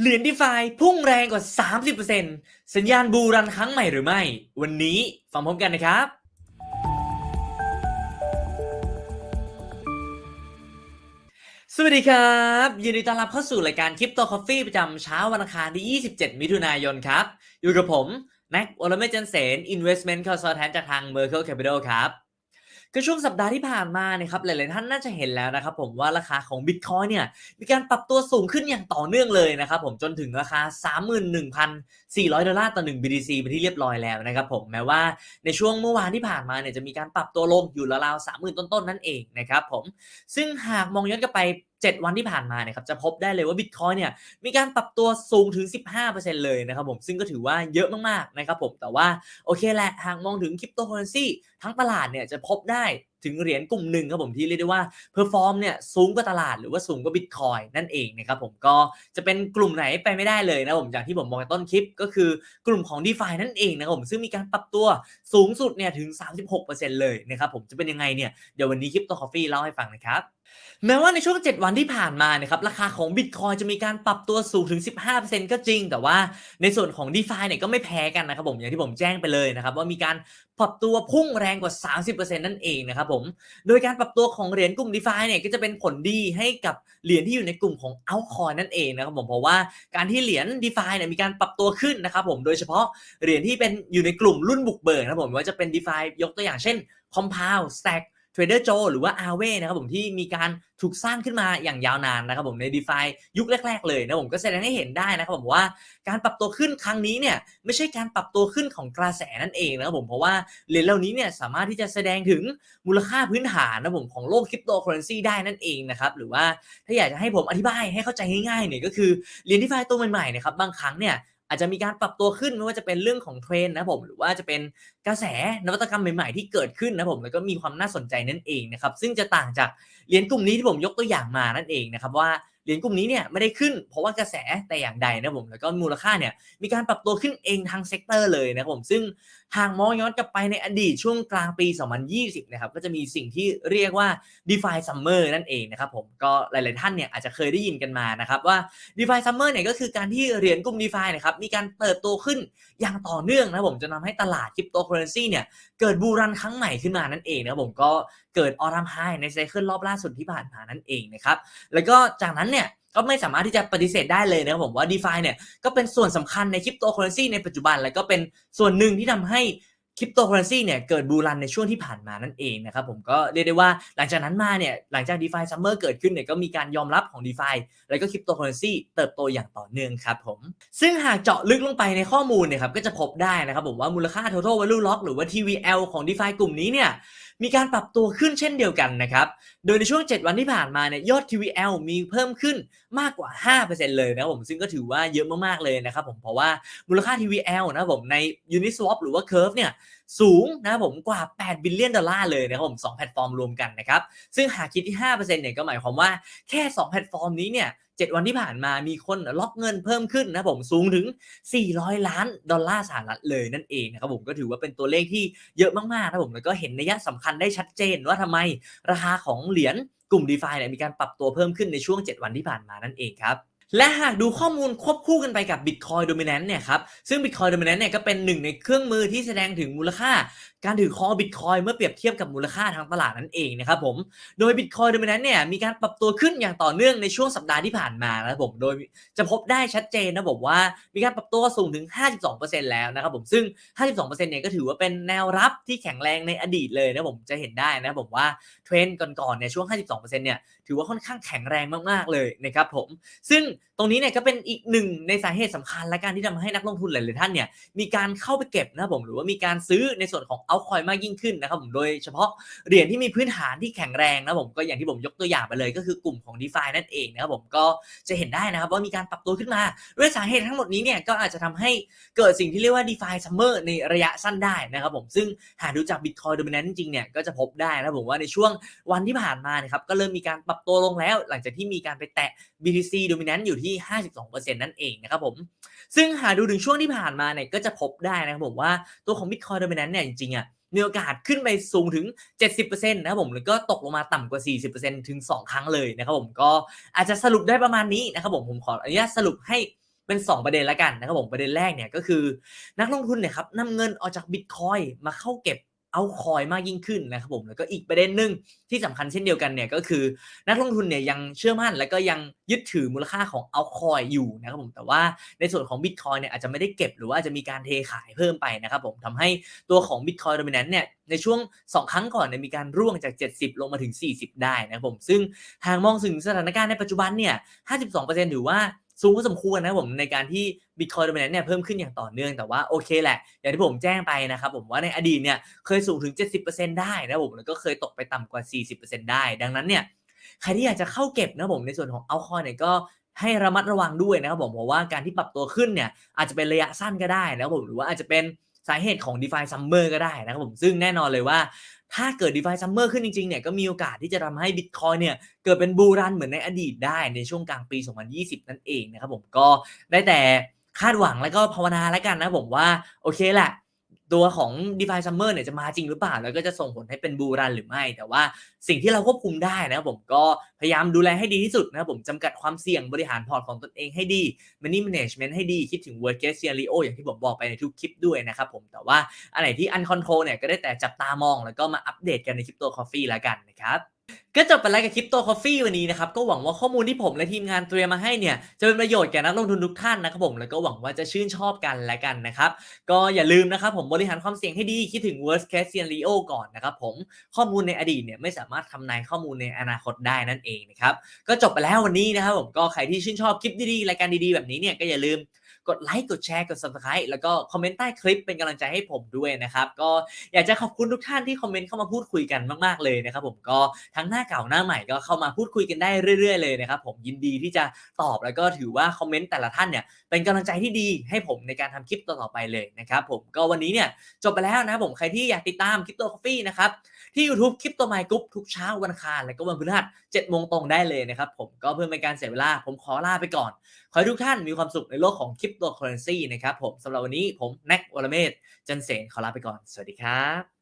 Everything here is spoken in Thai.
เหรียญดีฟาพุ่งแรงกว่า 30%สัญญาณบูรันครั้งใหม่หรือไม่ วันนี้ฟังพร้อมกันนะครับ สวัสดีครับ ยินดีต้อนรับเข้าสู่รายการคริปโตคอฟฟี่ประจำเช้าวันอังคารที่ 27 มิถุนายนครับ อยู่กับผม แม็กโอลเมจันเสน Investment Consultant จากทาง Merkle Capital ครับ ก็ช่วงสัปดาห์ที่ผ่านมาเนี่ยครับหลายๆท่านน่าจะเห็นแล้วนะครับผมว่าราคาของ Bitcoin เนี่ยมีการปรับตัวสูงขึ้นอย่างต่อเนื่องเลยนะครับผมจนถึงราคา 31,400 ดอลลาร์ต่อ 1 BTC ไปที่เรียบร้อยแล้วนะครับผมแม้ว่าในช่วงเมื่อวานที่ผ่านมาเนี่ยจะมีการปรับตัวลงอยู่ราวๆ30,000 ต้นๆนั่นเองนะครับผมซึ่งหากมองย้อนกลับไป7 วันที่ผ่านมาเนี่ยครับจะพบได้เลยว่า Bitcoin เนี่ยมีการปรับตัวสูงถึง 15%เลยนะครับผมซึ่งก็ถือว่าเยอะมากๆนะครับผมแต่ว่าโอเคแหละหากมองถึงคริปโตเคอเรนซีทั้งตลาดเนี่ยจะพบได้ถึงเหรียญกลุ่มหนึ่งครับผมที่เรียกได้ว่าเพอร์ฟอร์มเนี่ยสูงกว่าตลาดหรือว่าสูงกว่าบิตคอยนั่นเองนะครับผมก็จะเป็นกลุ่มไหนไปไม่ได้เลยนะผมอย่างที่ผมบอกในต้นคลิปก็คือกลุ่มของ d e f านั่นเองนะครับผมซึ่งมีการปรับตัวสูงสุดเนี่ยถึง 36%เลยนะครับผมจะเป็นยังไงเนี่ยเดี๋ยววันนี้คลิปตัว Coffee เล่าให้ฟังนะครับ แม้ว่าในช่วง 7 วันที่ผ่านมานะครับราคาของ Bitcoin จะมีการปรับตัวสูงถึง 15%ก็จริง แต่ว่าในส่วนของ d e f าเนี่ยก็ไม่แพ้กันนะครับผมอย่างที่ผมแจ้งไปเลยนะครับว่ามีการปรับตัวพุ่งแรงกว่า 30%นั่นเองนะครับผมโดยการปรับตัวของเหรียญกลุ่ม d e f าเนี่ยก็จะเป็นผลดีให้กับเหรียญที่อยู่ในกลุ่มของ Altcoin นั่นเองนะครับผมเพราะว่าการที่เหรียญ d e f าเนี่ยมีการปรับตัวขึ้นนะครับผมโดยเฉพาะเหรียญที่เป็นอยู่ในกลุ่มรุ่นบุกเบิกนะครับผมว่าจะเป็น d e f ายกตัวอย่างเช่น Compound Stack Trader Joe หรือว่า Aave นะครับผมที่มีการถูกสร้างขึ้นมาอย่างยาวนานนะครับผมใน d e f ายุคแรก ๆ เลยนะผมก็แสดงให้เห็นได้นะครับผมว่าการปรับตัวขึ้นครั้งนี้เนี่ยไม่ใช่การปรับตัวขึ้นของกระแสนั่นเองนะครับผมเพราะว่าเหรียญเหล่านี้เนี่ยสามารถที่จะแสดงถึงมูลค่าพื้นฐานนะผมของโลกคริปโตเคอเรนซีได้นั่นเองนะครับหรือว่าถ้าอยากจะให้ผมอธิบายให้เข้าใจง่ายๆเนี่ยก็คือเหรียญ d e f าตัวใหม่ๆนะครับบางครั้งเนี่ย อาจจะมีการปรับตัวขึ้นไม่ว่าจะเป็นเรื่องของเทรนนะผมหรือว่าจะเป็นกระแสนวัตกรรมใหม่ๆที่เกิดขึ้นนะผมแล้วก็มีความน่าสนใจนั่นเองนะครับซึ่งจะต่างจากเหรียญกลุ่มนี้ที่ผมยกตัวอย่างมานั่นเองนะครับว่า เหรียญกลุ่มนี้เนี่ยไม่ได้ขึ้น เพราะว่ากระแสแต่อย่างใดนะผมแล้วก็มูลค่าเนี่ยมีการปรับตัวขึ้นเองทางเซกเตอร์เลยนะครับผมซึ่งหากมองย้อนกลับไปในอดีตช่วงกลางปี 2020 นะครับก็จะมีสิ่งที่เรียกว่า DeFi Summer นั่นเองนะครับผมก็หลาย ๆ ท่านเนี่ยอาจจะเคยได้ยินกันมานะครับว่า DeFi Summer เนี่ยก็คือการที่เหรียญกลุ่ม DeFi นะครับมีการเติบโตขึ้นอย่างต่อเนื่องนะผมจนทำให้ตลาดคริปโตเคอเรนซีเนี่ยเกิดบูรันครั้งใหม่ขึ้นมานั่นเองนะผมก็เกิดออรัมไฮในไซเคิลรอบล่าสุดที่ผ่านมานั่นเองนะครับแล้วก็จากนั้น ก็ไม่สามารถที่จะปฏิเสธได้เลยนะครับผมว่า d e f าเนี่ยก็เป็นส่วนสำคัญในคริปโตเคอเรนซีในปัจจุบัน แล้วก็เป็นส่วนหนึ่งที่ทำให้คริปโตเคอเรนซีเนี่ยเกิดบูรันในช่วงที่ผ่านมานั่นเองนะครับผมก็เรียกได้ว่าหลังจากนั้นมาเนี่ยหลังจาก d e f า Summer เกิดขึ้นเนี่ยก็มีการยอมรับของ d e f าแล้วก็คริปโตเคอเรนซีเติบโตอย่างต่อเนื่องครับผมซึ่งหากเจาะลึกลงไปในข้อมูลเนี่ยครับก็จะพบได้นะครับผมว่ามูลค่า total value lock หรือว่า TVL ของ d e f ากลุ่มนี้เนี่ยมีการปรับตัวขึ้นเช่นเดียวกันนะครับ โดยในช่วง 7 วันที่ผ่านมาเนี่ยยอด TVL มีเพิ่มขึ้นมากกว่า 5%เลยนะครับผมซึ่งก็ถือว่าเยอะมากๆเลยนะครับผมเพราะว่ามูลค่า TVL นะผมใน Uniswap หรือว่า Curve เนี่ยสูงนะครับผมกว่า 8 บิลเลียนดอลลาร์เลยนะครับผม2แพลตฟอร์มรวมกันนะครับ ซึ่งหากคิดที่ 5%เนี่ยก็หมายความว่าแค่ 2 แพลตฟอร์มนี้เนี่ย7วันที่ผ่านมามีคนล็อกเงินเพิ่มขึ้นนะผมสูงถึง 400 ล้านดอลลาร์สหรัฐเลยนั่นเองนะครับผมก็ถือว่าเป็นตัวเลขที่เยอะมากๆนะผมแล้วก็เห็นนัยสำคัญได้ชัดเจนว่าทำไมราคาของเหรียญกลุ่ม d e f าเนี่ยมีการปรับตัวเพิ่มขึ้นในช่วง 7 วันที่ผ่านมานั่นเองครับ และหากดูข้อมูลควบคู่กันไปกับ Bitcoin Dominance เนี่ยครับ ซึ่ง Bitcoin Dominance เนี่ยก็เป็นหนึ่งในเครื่องมือที่แสดงถึงมูลค่า การถือครอง Bitcoin เมื่อเปรียบเทียบกับมูลค่าทางตลาดนั่นเองนะครับผม โดย Bitcoin Dominance เนี่ยมีการปรับตัวขึ้นอย่างต่อเนื่องในช่วงสัปดาห์ที่ผ่านมานะครับผม โดยจะพบได้ชัดเจนนะผมว่ามีการปรับตัวสูงถึง 52%แล้วนะครับผม ซึ่ง 52%เนี่ยก็ถือว่าเป็นแนวรับที่แข็งแรงในอดีตเลยนะผม จะเห็นได้นะผมว่าเทรนด์ก่อนๆเนี่ยช่วง 52%เนี่ย ถือว่าค่อนข้างแข็งแรงมากๆเลยนะครับผม ซึ่งตรงนี้เนี่ยก็เป็นอีกหนึ่งในสาเหตุสำคัญและการที่ทำให้นักลงทุนหลายๆท่านเนี่ยมีการเข้าไปเก็บนะครับผมหรือว่ามีการซื้อในส่วนของเอาคอยมากยิ่งขึ้นนะครับผมโดยเฉพาะเหรียญที่มีพื้นฐานที่แข็งแรงนะผมก็อย่างที่ผมยกตัวอย่างไปเลย ก็คือกลุ่มของ d e f านั่นเองนะครับผมก็จะเห็นได้นะครับว่ามีการปรับตัวขึ้นมาด้วยสาเหตุทั้งหมดนี้เนี่ยก็อาจจะทำให้เกิดสิ่งที่เรียกว่า d e f า Summer ในระยะสั้นได้นะครับผมซึ่งหากดูจาก Bitcoin Dominance จริงเนี่ยก็จะพบได้นะครับผมว่าในช่วงวันที่ผ่านมานะครับก็เริ่มมีการปรับตัวลงแล้ว หลังจากที่มีการไปแตะ BTC Dominance อยู่ที่ 52%นั่นเองนะครับผม ซึ่งหากดูถึงช่วงที่ผ่านมาเนี่ยก็จะพบได้นะครับผมว่าตัวของ Bitcoin Dominance เนี่ยจริงๆอะมีโอกาสขึ้นไปสูงถึง 70%นะครับผมแล้วก็ตกลงมาต่ำกว่า 40%ถึง 2 ครั้งเลยนะครับผมก็อาจจะสรุปได้ประมาณนี้นะครับผมผมขออนุญาตสรุปให้เป็น 2 ประเด็นแล้วกันนะครับผมประเด็นแรกเนี่ยก็คือ นักลงทุนเนี่ยครับนำเงินออกจากบิตคอยมาเข้าเก็บ เอาคอยมากยิ่งขึ้นนะครับผมแล้วก็อีกประเด็นหนึ่งที่สำคัญเช่นเดียวกันเนี่ยก็คือนักลงทุนเนี่ยยังเชื่อมั่น และก็ยังยึดถือมูลค่าของเอาคอยอยู่นะครับผมแต่ว่าในส่วนของบิตคอยเนี่ยอาจจะไม่ได้เก็บหรือว่าจะมีการเทขายเพิ่มไปนะครับผมทำให้ตัวของ Bitcoin Dominance เนี่ยในช่วง 2 ครั้งก่อนเนี่ยมีการร่วงจาก 70 ลงมาถึง 40 ได้นะครับผมซึ่งหากมองถึงสถานการณ์ในปัจจุบันเนี่ย 52%ถือว่า สูงพอสมควรนะผมในการที่ Bitcoin Dominance เนี่ยเพิ่มขึ้นอย่างต่อเนื่องแต่ว่าโอเคแหละ อย่างที่ผมแจ้งไปนะครับผมว่าในอดีตเนี่ยเคยสูงถึง 70%ได้นะผมแล้วก็เคยตกไปต่ำกว่า 40%ได้ ดังนั้นเนี่ยใครที่อยากจะเข้าเก็บนะผมในส่วนของเอาคอยเนี่ยก็ให้ระมัดระวังด้วยนะครับผมเพราะว่าการที่ปรับตัวขึ้นเนี่ยอาจจะเป็นระยะสั้นก็ได้นะครับผมหรือว่าอาจจะเป็น สาเหตุของ DeFi Summer ก็ได้นะครับผมซึ่งแน่นอนเลยว่า ถ้าเกิด DeFi Summer ขึ้นจริงๆเนี่ยก็มีโอกาสที่จะทำให้ Bitcoin เนี่ยเกิดเป็นบูรันเหมือนในอดีตได้ในช่วงกลางปี 2020 นั่นเองนะครับผมก็ได้แต่คาดหวังแล้วก็ภาวนาแล้วกันนะผมว่าโอเคแหละ ตัวของ DeFi Summer เนี่ยจะมาจริงหรือเปล่า แล้วก็จะส่งผลให้เป็นบูรันหรือไม่ แต่ว่าสิ่งที่เราควบคุมได้นะครับผมก็พยายามดูแลให้ดีที่สุดนะครับผมจำกัดความเสี่ยงบริหารพอร์ตของตนเองให้ดี Money Management ให้ดีคิดถึง worst case scenario อย่างที่ผมบอกไปในทุกคลิปด้วยนะครับผมแต่ว่าอันไหนที่ uncontrol เนี่ยก็ได้แต่จับตามอง แล้วก็มาอัปเดตกันในคลิปตัว Coffee แล้วกันนะครับ ก็จบไปแล้วกับคลิปตัว Coffee วันนี้นะครับ ก็หวังว่าข้อมูลที่ผมและทีมงานเตรียมมาให้เนี่ย จะเป็นประโยชน์แก่นักลงทุนทุกท่านนะครับผม แล้วก็หวังว่าจะชื่นชอบกันและกันนะครับ ก็อย่าลืมนะครับผมบริหารความเสี่ยงให้ดี คิดถึง worst case scenario ก่อนนะครับผมข้อมูลในอดีตเนี่ยไม่สามารถทำนายข้อมูลในอนาคตได้นั่นเองนะครับ ก็จบไปแล้ววันนี้นะครับผมก็ใครที่ชื่นชอบคลิปดีๆรายการดีๆแบบนี้เนี่ยก็อย่าลืมกดไลค์กดแชร์กด subscribe แล้วก็คอมเมนต์ใต้คลิปเป็นกำลังใจให้ผมด้วยนะครับก็อยากจะขอบคุณทุกท่านที่คอมเมนต์เข้ามาพูดคุยกันมากๆเลยนะครับผมก็ทั้งหน้าเก่าหน้าใหม่ก็เข้ามาพูดคุยกันได้เรื่อย ๆ เลยนะครับผมยินดีที่จะตอบแล้วก็ถือว่าคอมเมนต์แต่ละท่านเนี่ยเป็นกำลังใจที่ดีให้ผมในการทำคลิปต่อๆไปเลยนะครับผมก็วันนี้เนี่ยจบไปแล้วนะผมใครที่อยากติดตามคลิปตัว Coffee นะครับที่ YouTube คลิปตัวไมค์กรุ๊ปทุกเช้าวันคารและก็วันพฤหัส7โมงตรงได้เลยนะครับผมก็เพื่อเป็นการเสียเวลาผมขอลาไปก่อน ขอให้ทุกท่านมีความสุขในโลกของคริปโตเคอเรนซีนะครับผมสำหรับวันนี้ผมแน็กวรเมธจันเสนขอลาไปก่อน สวัสดีครับ